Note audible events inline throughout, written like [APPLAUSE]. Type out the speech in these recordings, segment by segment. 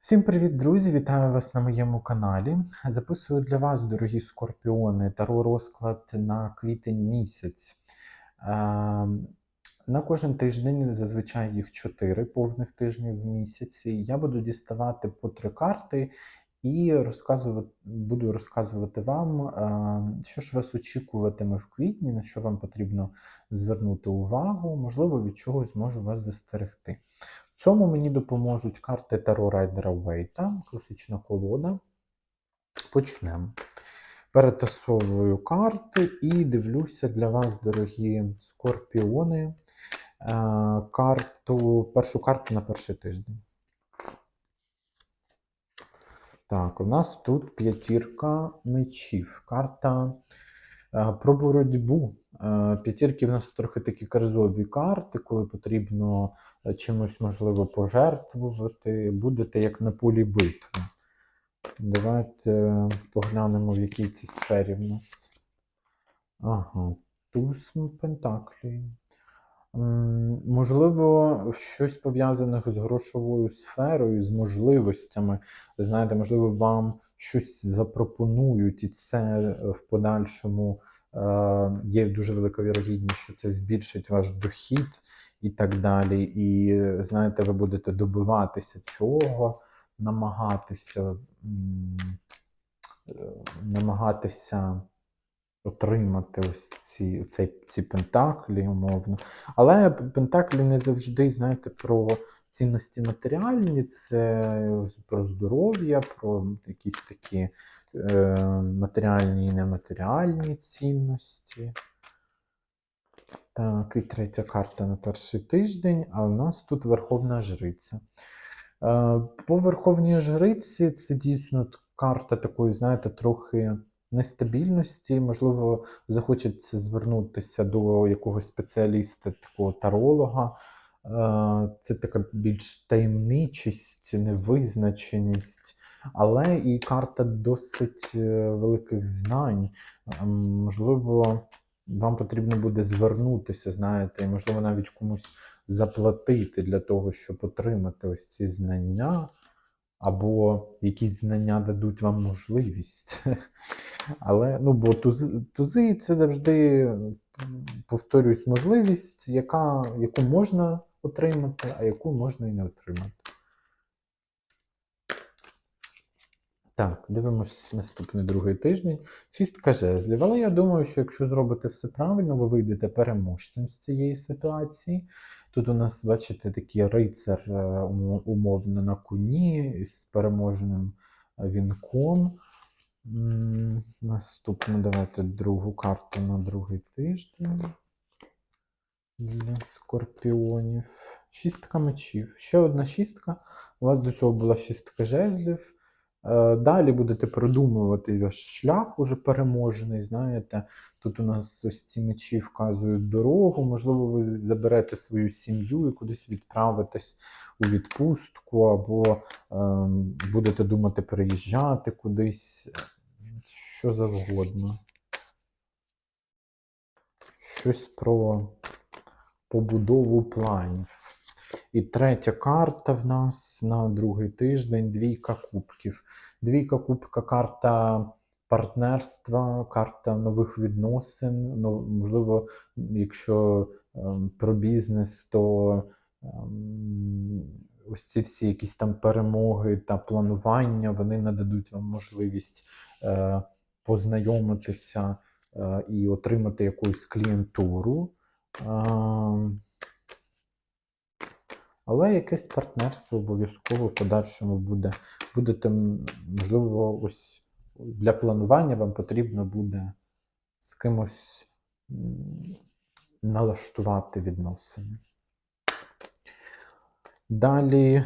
Всім привіт, друзі! Вітаю вас на моєму каналі. Записую для вас, дорогі скорпіони, таро розклад на квітень місяць. Е, На кожен тиждень, зазвичай їх 4 повних тижні в місяці. Я буду діставати по три карти і розказувати, буду розказувати вам, е, що ж вас очікуватиме в квітні, на що вам потрібно звернути увагу, можливо, від чогось можу вас застерегти. В цьому мені допоможуть карти Таро Райдера Вейта, класична колода. Почнемо. Перетасовую карти і дивлюся для вас, дорогі скорпіони, е, карту, першу карту на перший тиждень. Так, у нас тут п'ятірка мечів. Карта е, про боротьбу. Е, П'ятірки в нас трохи такі карзові карти, коли потрібно е, чимось можливо пожертвувати. Будете як на полі битви. Давайте поглянемо, в якій цій сфері в нас. Ага, туз Пентаклі. Можливо, щось пов'язане з грошовою сферою, з можливостями. Знаєте, можливо, вам щось запропонують, і це в подальшому є дуже велика вірогідність, що це збільшить ваш дохід і так далі. І е, знаєте, ви будете добиватися цього, намагатися, е, намагатися отримати ось ці, цей, ці пентаклі, умовно. Але пентаклі не завжди, знаєте, про цінності матеріальні, це про здоров'я, про якісь такі е, матеріальні і нематеріальні цінності. Так, і третя карта на перший тиждень, а у нас тут Верховна Жриця. Е, По Верховній Жриці це дійсно карта такої, знаєте, трохи нестабільності. Можливо, захочеться звернутися до якогось спеціаліста, такого таролога. Це така більш таємничість, невизначеність, але і карта досить е, великих знань. Можливо, вам потрібно буде звернутися, знаєте, і можливо навіть комусь заплатити для того, щоб отримати ось ці знання, або якісь знання дадуть вам можливість. [LAUGHS] Але ну, бо тузи, тузи це завжди, повторюсь, можливість, яка, яку можна отримати, а яку можна і не отримати. Так, дивимось наступний другий тиждень. Шістка жезлів. Але я думаю, що якщо зробите все правильно, ви вийдете переможцем з цієї ситуації. Тут у нас, бачите, такий рицар е, умовно на коні з переможним е, вінком. Наступну давайте другу карту на другий тиждень для скорпіонів. Шістка мечів. Ще одна шістка. У вас до цього була шістка жезлів. Е, Далі будете продумувати ваш шлях уже переможений. Знаєте, тут у нас ось ці мечі вказують дорогу. Можливо, ви заберете свою сім'ю і кудись відправитесь у відпустку, або ем, будете думати переїжджати кудись. Що завгодно. Щось про побудову планів. І третя карта в нас на другий тиждень двійка кубків. Двійка кубка карта партнерства, карта нових відносин. Ну, можливо, якщо ем, про бізнес, то ем, ось ці всі якісь там перемоги та планування вони нададуть вам можливість е, познайомитися е, і отримати якусь клієнтуру. Ем, але якесь партнерство обов'язково в подальшому буде. Будете, можливо, ось для планування вам потрібно буде з кимось налаштувати відносини. Далі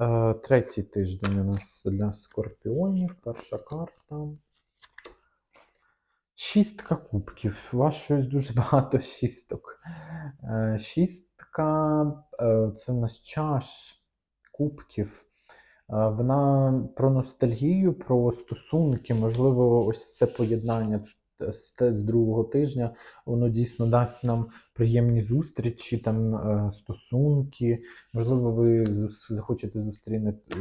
е, третій тиждень у нас для скорпіонів. Перша карта. Шістка кубків. У вас щось дуже [LAUGHS] багато шісток. Е, Шістка е, це в нас чаш кубків. Е, Вона про ностальгію, про стосунки, можливо, ось це поєднання з, другого тижня воно дійсно дасть нам приємні зустрічі, там стосунки. Можливо, ви захочете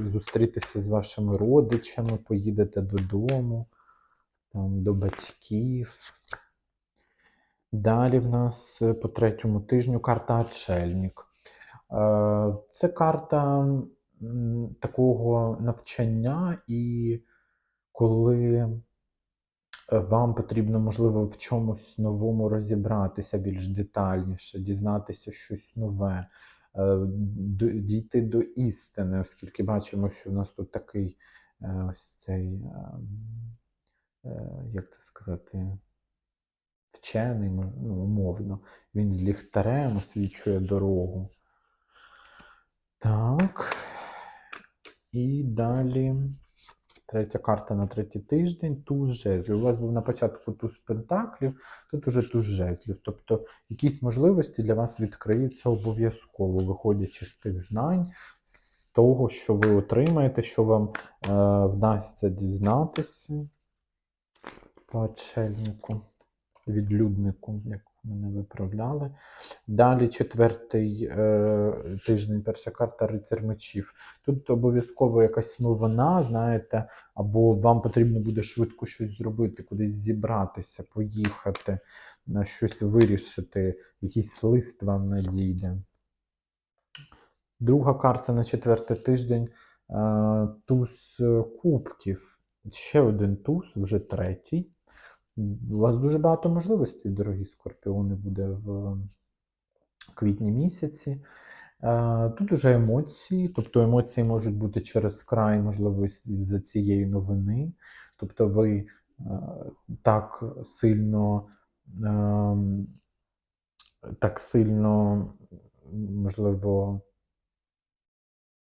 зустрітися з вашими родичами, поїдете додому, там, до батьків. Далі в нас е, по третьому тижню карта Отшельник. Е, Це карта такого навчання, і коли е, вам потрібно, можливо, в чомусь новому розібратися більш детальніше, дізнатися щось нове, дійти до істини, оскільки бачимо, що в нас тут такий ось цей, ем, як це сказати, вчений, ну, умовно. Він з ліхтарем освічує дорогу. Так. І далі. Третя карта на третій тиждень туз жезлів. У вас був на початку туз пентаклів, тут уже туз жезлів. Тобто якісь можливості для вас відкриються обов'язково, виходячи з тих знань, з того, що ви отримаєте, що вам е, вдасться дізнатися по отшельнику, відлюднику, як мене виправляли. Далі четвертий е, тиждень, перша карта рицар мечів. Тут обов'язково якась новина, знаєте, або вам потрібно буде швидко щось зробити, кудись зібратися, поїхати, на щось вирішити, якийсь лист вам надійде. Друга карта на четвертий тиждень е, туз кубків. Ще один туз, вже третій. У вас дуже багато можливостей, дорогі скорпіони, буде в квітні місяці. Е, Тут уже емоції, тобто емоції можуть бути через край, можливо, з-за цієї новини. Тобто ви е, так сильно, ем, так сильно, можливо,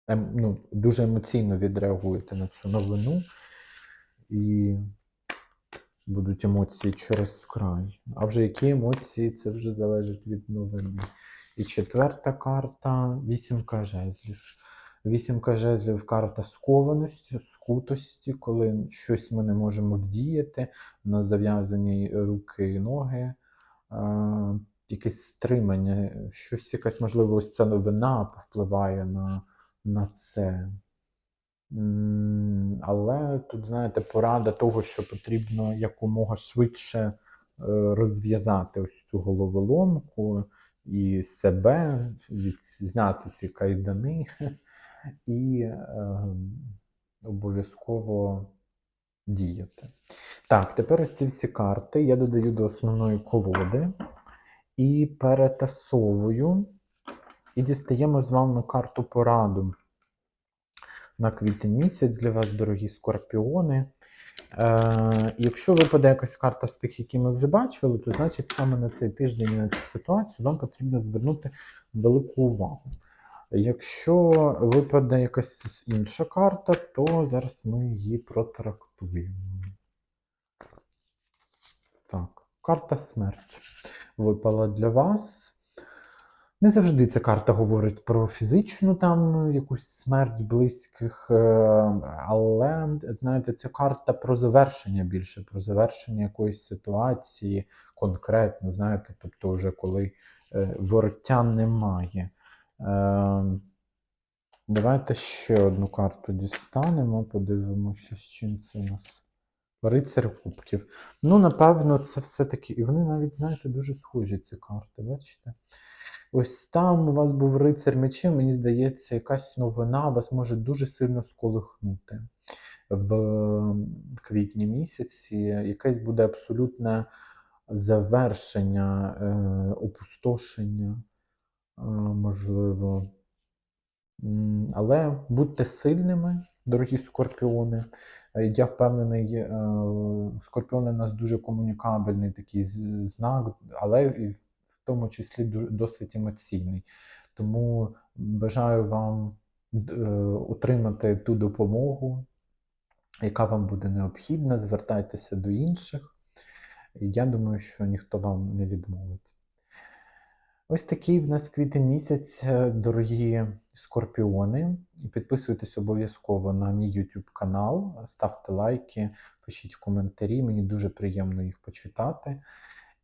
ем, ну, дуже емоційно відреагуєте на цю новину. І будуть емоції через край. А вже які емоції, це вже залежить від новини. І четверта карта вісімка жезлів. Вісімка жезлів карта скованості, скутості, коли щось ми не можемо вдіяти, на зав'язані руки і ноги, якесь стримання, щось, якась, можливо, ось ця новина повпливає на, на це. Але тут, знаєте, порада того, що потрібно якомога швидше е, розв'язати ось цю головоломку і себе, зняти ці кайдани. І е, обов'язково діяти. Так, тепер ось ці всі карти. Я додаю до основної колоди і перетасовую, і дістаємо з вами карту пораду на квітень місяць для вас, дорогі скорпіони. Е, якщо випаде якась карта з тих, які ми вже бачили, то значить саме на цей тиждень на цю ситуацію вам потрібно звернути велику увагу. Якщо випаде якась інша карта, то зараз ми її протрактуємо. Так, карта смерті випала для вас. Не завжди ця карта говорить про фізичну там якусь смерть близьких, е, але знаєте, ця карта про завершення більше, про завершення якоїсь ситуації конкретно, знаєте, тобто, вже коли е, вороття немає. Е, Давайте ще одну карту дістанемо, подивимося, з чим це у нас. Рицар Кубків. Ну, напевно, це все-таки. І вони навіть, знаєте, дуже схожі, ці карти, бачите? Ось там у вас був рицар мечів, мені здається, якась новина вас може дуже сильно сколихнути в квітні місяці. Якесь буде абсолютне завершення, е, опустошення, е, можливо. Але будьте сильними, дорогі скорпіони. Е, Я впевнений, скорпіони у нас дуже комунікабельний такий знак, але і тому числі досить емоційний. Тому бажаю вам е, отримати ту допомогу, яка вам буде необхідна. Звертайтеся до інших. Я думаю, що ніхто вам не відмовить. Ось такий в нас квітень місяць, е, дорогі скорпіони. Підписуйтесь обов'язково на мій YouTube канал, ставте лайки, пишіть коментарі. Мені дуже приємно їх почитати.